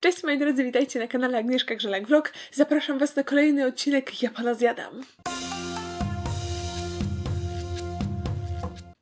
Cześć moi drodzy, witajcie na kanale Agnieszka Grzelak Vlog. Zapraszam was na kolejny odcinek Ja Pana Zjadam.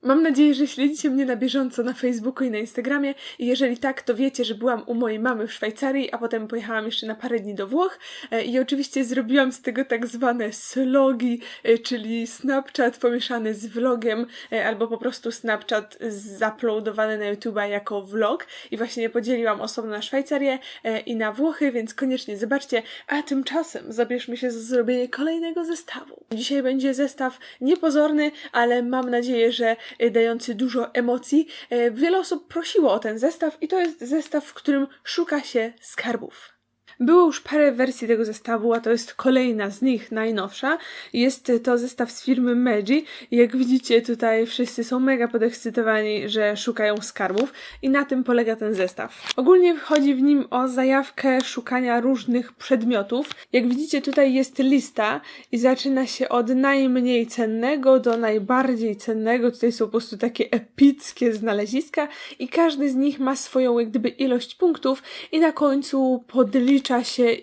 Mam nadzieję, że śledzicie mnie na bieżąco na Facebooku i na Instagramie. I jeżeli tak, to wiecie, że byłam u mojej mamy w Szwajcarii, a potem pojechałam jeszcze na parę dni do Włoch. E, i oczywiście zrobiłam z tego tak zwane slogi, e, czyli Snapchat pomieszany z vlogiem e, albo po prostu Snapchat zaploadowany na YouTube'a jako vlog. I właśnie podzieliłam osobno na Szwajcarię i na Włochy, więc koniecznie zobaczcie, a tymczasem zabierzmy się za zrobienie kolejnego zestawu. Dzisiaj będzie zestaw niepozorny, ale mam nadzieję, że dający dużo emocji. E, Wiele osób prosiło o ten zestaw i to jest zestaw, w którym szuka się skarbów. Było już parę wersji tego zestawu, a to jest kolejna z nich, najnowsza. Jest to zestaw z firmy Meiji. Jak widzicie, tutaj wszyscy są mega podekscytowani, że szukają skarbów i na tym polega ten zestaw. Ogólnie chodzi w nim o zajawkę szukania różnych przedmiotów. Jak widzicie, tutaj jest lista i zaczyna się od najmniej cennego do najbardziej cennego. Tutaj są po prostu takie epickie znaleziska i każdy z nich ma swoją jak gdyby ilość punktów i na końcu podlicza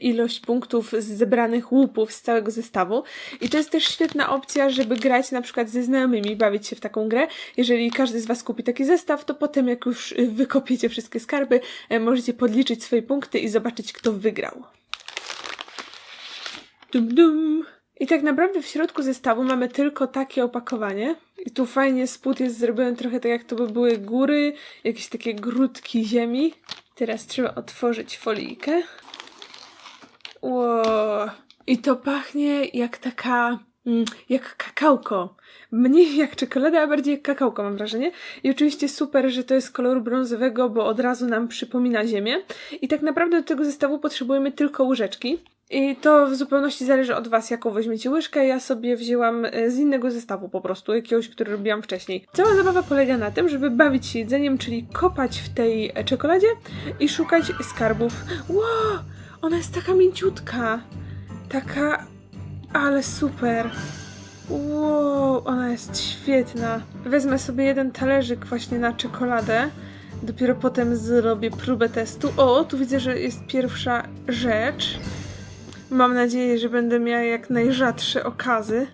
ilość punktów z zebranych łupów z całego zestawu. I to jest też świetna opcja, żeby grać na przykład ze znajomymi, bawić się w taką grę. Jeżeli każdy z Was kupi taki zestaw, to potem jak już y, wykopiecie wszystkie skarby, e, możecie podliczyć swoje punkty i zobaczyć, kto wygrał. Dum dum. I tak naprawdę w środku zestawu mamy tylko takie opakowanie. I tu fajnie spód jest zrobiony trochę tak, jak to by były góry, jakieś takie grudki ziemi. Teraz trzeba otworzyć folijkę. Ło. I to pachnie jak taka. mm, jak kakałko. Mniej jak czekolada, a bardziej jak kakałko, mam wrażenie. I oczywiście super, że to jest koloru brązowego, bo od razu nam przypomina ziemię. I tak naprawdę do tego zestawu potrzebujemy tylko łyżeczki. I to w zupełności zależy od Was, jaką weźmiecie łyżkę. Ja sobie wzięłam e, z innego zestawu po prostu, jakiegoś, który robiłam wcześniej. Cała zabawa polega na tym, żeby bawić się jedzeniem, czyli kopać w tej e, czekoladzie i szukać skarbów. Ło! Ona jest taka mięciutka. Taka... Ale super. Wow, ona jest świetna. Wezmę sobie jeden talerzyk właśnie na czekoladę. Dopiero potem zrobię próbę testu. O, tu widzę, że jest pierwsza rzecz. Mam nadzieję, że będę miała jak najrzadsze okazy.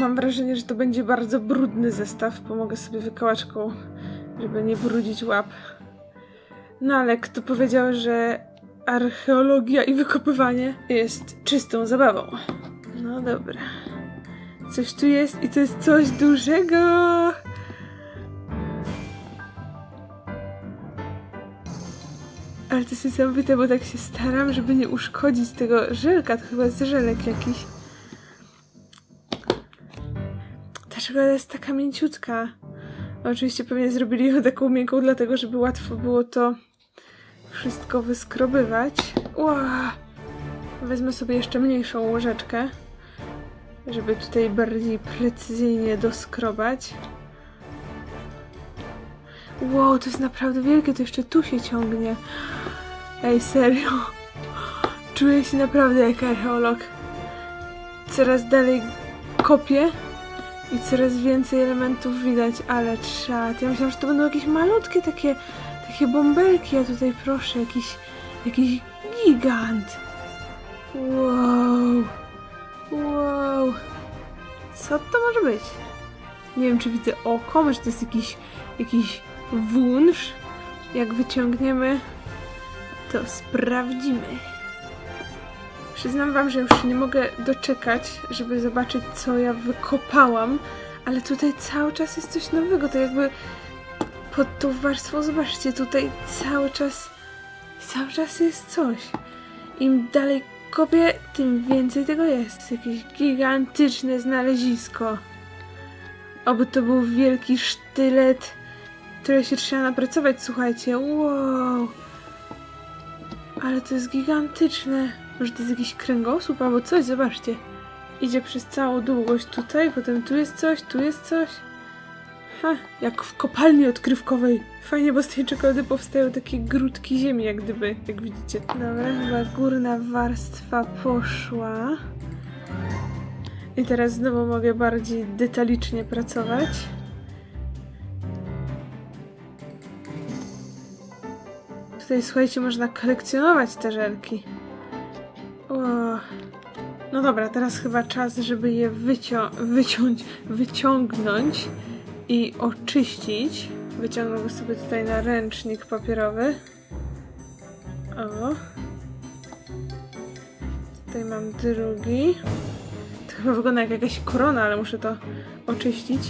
Mam wrażenie, że to będzie bardzo brudny zestaw. Pomogę sobie wykałaczką, żeby nie brudzić łap. No ale kto powiedział, że archeologia i wykopywanie jest czystą zabawą? No dobra. Coś tu jest i to jest coś dużego. Ale to jest niesamowite, bo tak się staram, żeby nie uszkodzić tego żelka. To chyba jest żelek jakiś. Ta czekolada jest taka mięciutka. Oczywiście pewnie zrobili ją taką miękką, dlatego żeby łatwo było to wszystko wyskrobywać. Ła! Wezmę sobie jeszcze mniejszą łyżeczkę, żeby tutaj bardziej precyzyjnie doskrobać. Wow, to jest naprawdę wielkie, to jeszcze tu się ciągnie. Ej, serio. Czuję się naprawdę jak archeolog. Coraz dalej kopię i coraz więcej elementów widać, ale czad. Ja myślałam, że to będą jakieś malutkie takie, takie bąbelki, a tutaj proszę, jakiś, jakiś gigant. Wow. Wow. Co to może być? Nie wiem, czy widzę oko, może to jest jakiś, jakiś wunsz. Jak wyciągniemy, to sprawdzimy. Przyznam wam, że już nie mogę doczekać, żeby zobaczyć, co ja wykopałam, ale tutaj cały czas jest coś nowego, to jakby pod tą warstwą, zobaczcie, tutaj cały czas, cały czas jest coś. Im dalej kopię, tym więcej tego jest. Jakieś gigantyczne znalezisko. Oby to był wielki sztylet, który się trzeba napracować, słuchajcie. Wow. Ale to jest gigantyczne. Może to jest jakiś kręgosłup albo coś, zobaczcie. Idzie przez całą długość tutaj, potem tu jest coś, tu jest coś. Ha, jak w kopalni odkrywkowej. Fajnie, bo z tej czekolady powstają takie grudki ziemi, jak gdyby, jak widzicie. Dobra, chyba górna warstwa poszła. I teraz znowu mogę bardziej detalicznie pracować. Tutaj, słuchajcie, można kolekcjonować te żelki. O. No dobra, teraz chyba czas, żeby je wycią wyciąć, wyciągnąć i oczyścić. Wyciągnę sobie tutaj na ręcznik papierowy. O. Tutaj mam drugi. To chyba wygląda jak jakaś korona, ale muszę to oczyścić.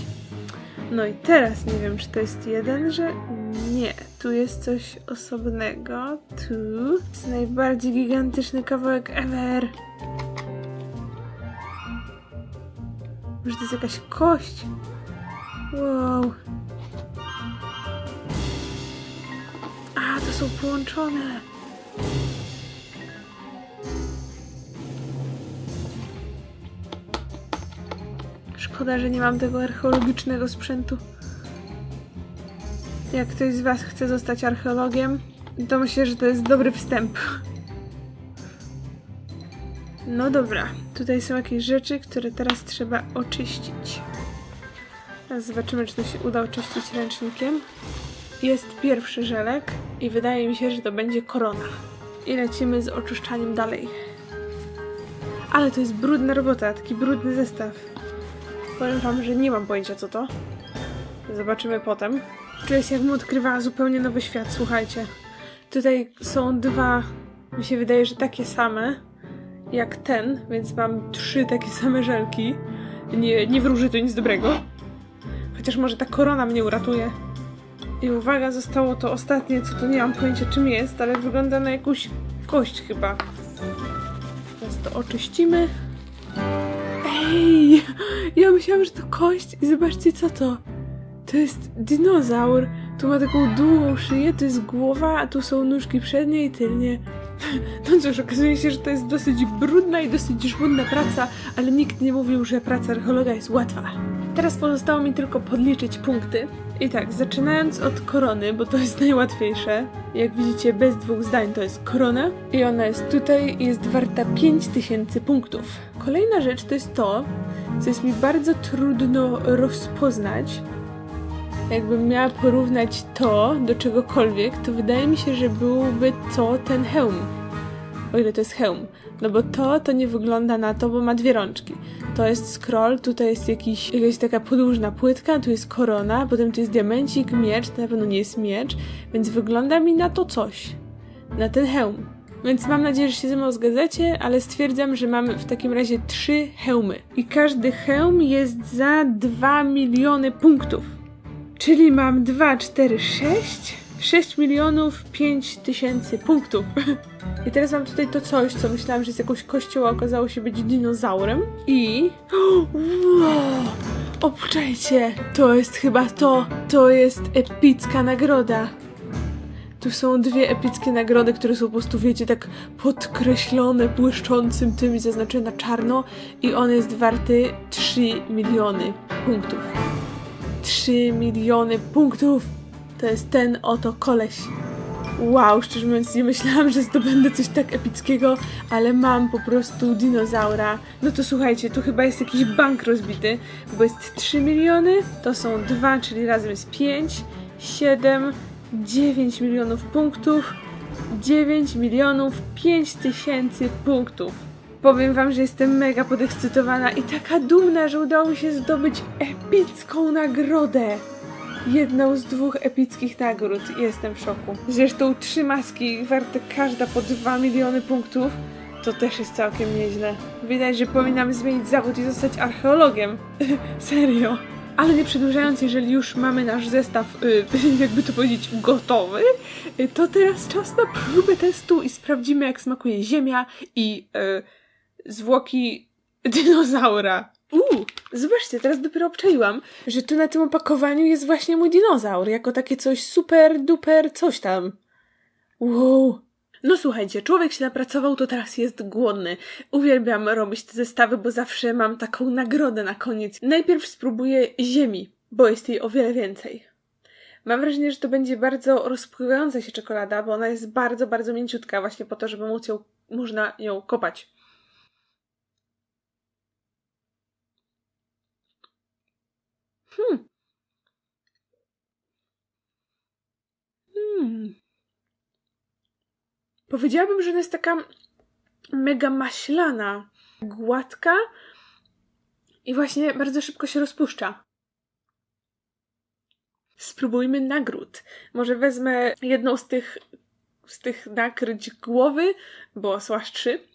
No i teraz nie wiem, czy to jest jeden, że nie. Tu jest coś osobnego. Tu jest najbardziej gigantyczny kawałek ever. Może to jest jakaś kość? Wow. A, to są połączone. Szkoda, że nie mam tego archeologicznego sprzętu. Jak ktoś z Was chce zostać archeologiem, to myślę, że to jest dobry wstęp. No dobra, tutaj są jakieś rzeczy, które teraz trzeba oczyścić. Zobaczymy, czy to się uda oczyścić ręcznikiem. Jest pierwszy żelek i wydaje mi się, że to będzie korona. I lecimy z oczyszczaniem dalej. Ale to jest brudna robota, taki brudny zestaw. Powiem wam, że nie mam pojęcia co to. Zobaczymy potem. Czuję się jakbym odkrywała zupełnie nowy świat, słuchajcie. Tutaj są dwa, mi się wydaje, że takie same jak ten, więc mam trzy takie same żelki. Nie, nie wróży to nic dobrego. Chociaż może ta korona mnie uratuje. I uwaga, zostało to ostatnie, co to nie mam pojęcia czym jest, ale wygląda na jakąś kość chyba. Teraz to oczyścimy. Ej! Ja myślałam, że to kość i zobaczcie co to. To jest dinozaur. Tu ma taką długą szyję, to jest głowa, a tu są nóżki przednie i tylnie. No cóż, okazuje się, że to jest dosyć brudna i dosyć żmudna praca, ale nikt nie mówił, że praca archeologa jest łatwa. Teraz pozostało mi tylko podliczyć punkty. I tak, zaczynając od korony, bo to jest najłatwiejsze. Jak widzicie, bez dwóch zdań to jest korona i ona jest tutaj i jest warta 5000 punktów. Kolejna rzecz to jest to, co jest mi bardzo trudno rozpoznać. Jakbym miała porównać to do czegokolwiek, to wydaje mi się, że byłby to ten hełm. O ile to jest hełm. No bo to, to nie wygląda na to, bo ma dwie rączki. To jest scroll, tutaj jest jakiś, jakaś taka podłużna płytka, tu jest korona, potem tu jest diamencik, miecz, to na pewno nie jest miecz, więc wygląda mi na to coś. Na ten hełm. Więc mam nadzieję, że się ze mną zgadzacie, ale stwierdzam, że mamy w takim razie trzy hełmy. I każdy hełm jest za 2 miliony punktów. Czyli mam 2, 4, 6. 6 milionów 5 tysięcy punktów. I teraz mam tutaj to coś, co myślałam, że jest jakąś kością, a okazało się być dinozaurem. I... Wow! Obczajcie! To jest chyba to! To jest epicka nagroda! Tu są dwie epickie nagrody, które są po prostu, wiecie, tak podkreślone błyszczącym tym i zaznaczone na czarno i on jest warty 3 miliony punktów. 3 miliony punktów! To jest ten oto koleś. Wow, szczerze mówiąc, nie myślałam, że zdobędę coś tak epickiego, ale mam po prostu dinozaura. No to słuchajcie, tu chyba jest jakiś bank rozbity, bo jest 3 miliony, to są 2, czyli razem jest 5, 7, 9 milionów punktów, 9 milionów 5 tysięcy punktów. Powiem wam, że jestem mega podekscytowana i taka dumna, że udało mi się zdobyć epicką nagrodę. Jedną z dwóch epickich nagród. Jestem w szoku. Zresztą trzy maski warte każda po 2 miliony punktów. To też jest całkiem nieźle. Widać, że powinnam zmienić zawód i zostać archeologiem. Serio. Ale nie przedłużając, jeżeli już mamy nasz zestaw, y, jakby to powiedzieć, gotowy, y, to teraz czas na próbę testu i sprawdzimy, jak smakuje ziemia i y, zwłoki dinozaura. Uuu, zobaczcie, teraz dopiero obczaiłam, że tu na tym opakowaniu jest właśnie mój dinozaur, jako takie coś super, duper, coś tam. Wow. No słuchajcie, człowiek się napracował, to teraz jest głodny. Uwielbiam robić te zestawy, bo zawsze mam taką nagrodę na koniec. Najpierw spróbuję ziemi, bo jest jej o wiele więcej. Mam wrażenie, że to będzie bardzo rozpływająca się czekolada, bo ona jest bardzo, bardzo mięciutka, właśnie po to, żeby móc ją, można ją kopać. Hmm. Hmm. Powiedziałabym, że ona jest taka mega maślana, gładka i właśnie bardzo szybko się rozpuszcza. Spróbujmy nagród. Może wezmę jedną z tych, z tych nakryć głowy, bo są aż trzy.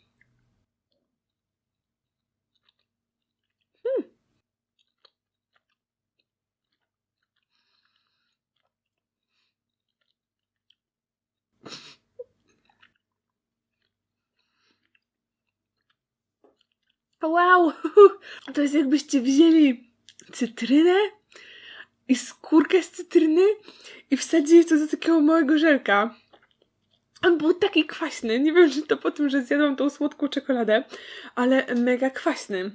Wow! To jest jakbyście wzięli cytrynę i skórkę z cytryny i wsadzili to do takiego małego żelka. On był taki kwaśny. Nie wiem, czy to po tym, że zjadłam tą słodką czekoladę, ale mega kwaśny.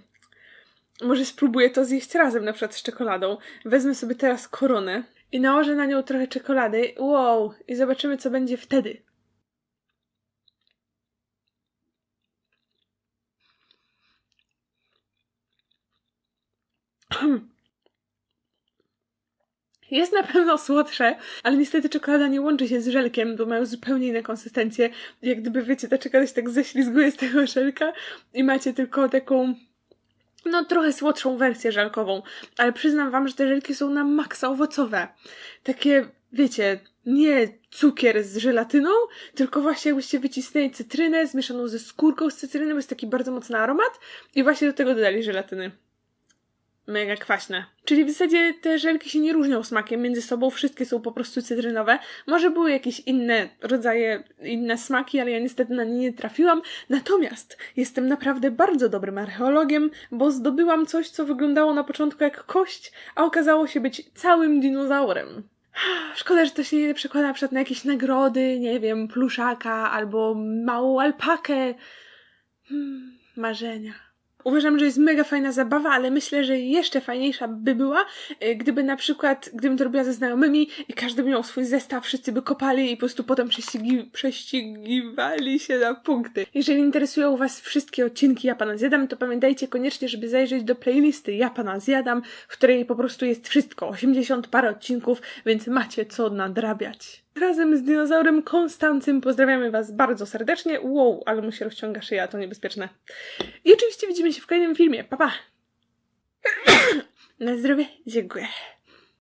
Może spróbuję to zjeść razem, na przykład z czekoladą. Wezmę sobie teraz koronę i nałożę na nią trochę czekolady. Wow! I zobaczymy, co będzie wtedy. Jest na pewno słodsze, ale niestety czekolada nie łączy się z żelkiem, bo mają zupełnie inne konsystencje. Jak gdyby, wiecie, ta czekolada się tak ześlizguje z tego żelka i macie tylko taką, no trochę słodszą wersję żelkową. Ale przyznam wam, że te żelki są na maksa owocowe. Takie, wiecie, nie cukier z żelatyną, tylko właśnie jakbyście wycisnęli cytrynę zmieszaną ze skórką z cytryny, bo jest taki bardzo mocny aromat i właśnie do tego dodali żelatyny mega kwaśne. Czyli w zasadzie te żelki się nie różnią smakiem między sobą, wszystkie są po prostu cytrynowe. Może były jakieś inne rodzaje, inne smaki, ale ja niestety na nie nie trafiłam. Natomiast jestem naprawdę bardzo dobrym archeologiem, bo zdobyłam coś, co wyglądało na początku jak kość, a okazało się być całym dinozaurem. Szkoda, że to się nie przekłada na przykład na jakieś nagrody, nie wiem, pluszaka albo małą alpakę. Hmm, marzenia. Uważam, że jest mega fajna zabawa, ale myślę, że jeszcze fajniejsza by była, y, gdyby na przykład, gdybym to robiła ze znajomymi i każdy by miał swój zestaw, wszyscy by kopali i po prostu potem prześcigi, prześcigiwali się na punkty. Jeżeli interesują Was wszystkie odcinki Ja Pana Zjadam, to pamiętajcie koniecznie, żeby zajrzeć do playlisty Ja Pana Zjadam, w której po prostu jest wszystko, 80 parę odcinków, więc macie co nadrabiać. Razem z dinozaurem Konstancym pozdrawiamy Was bardzo serdecznie. Wow, ale mu się rozciąga szyja, to niebezpieczne. I oczywiście widzimy się w kolejnym filmie. Pa, pa! Na zdrowie, dziękuję.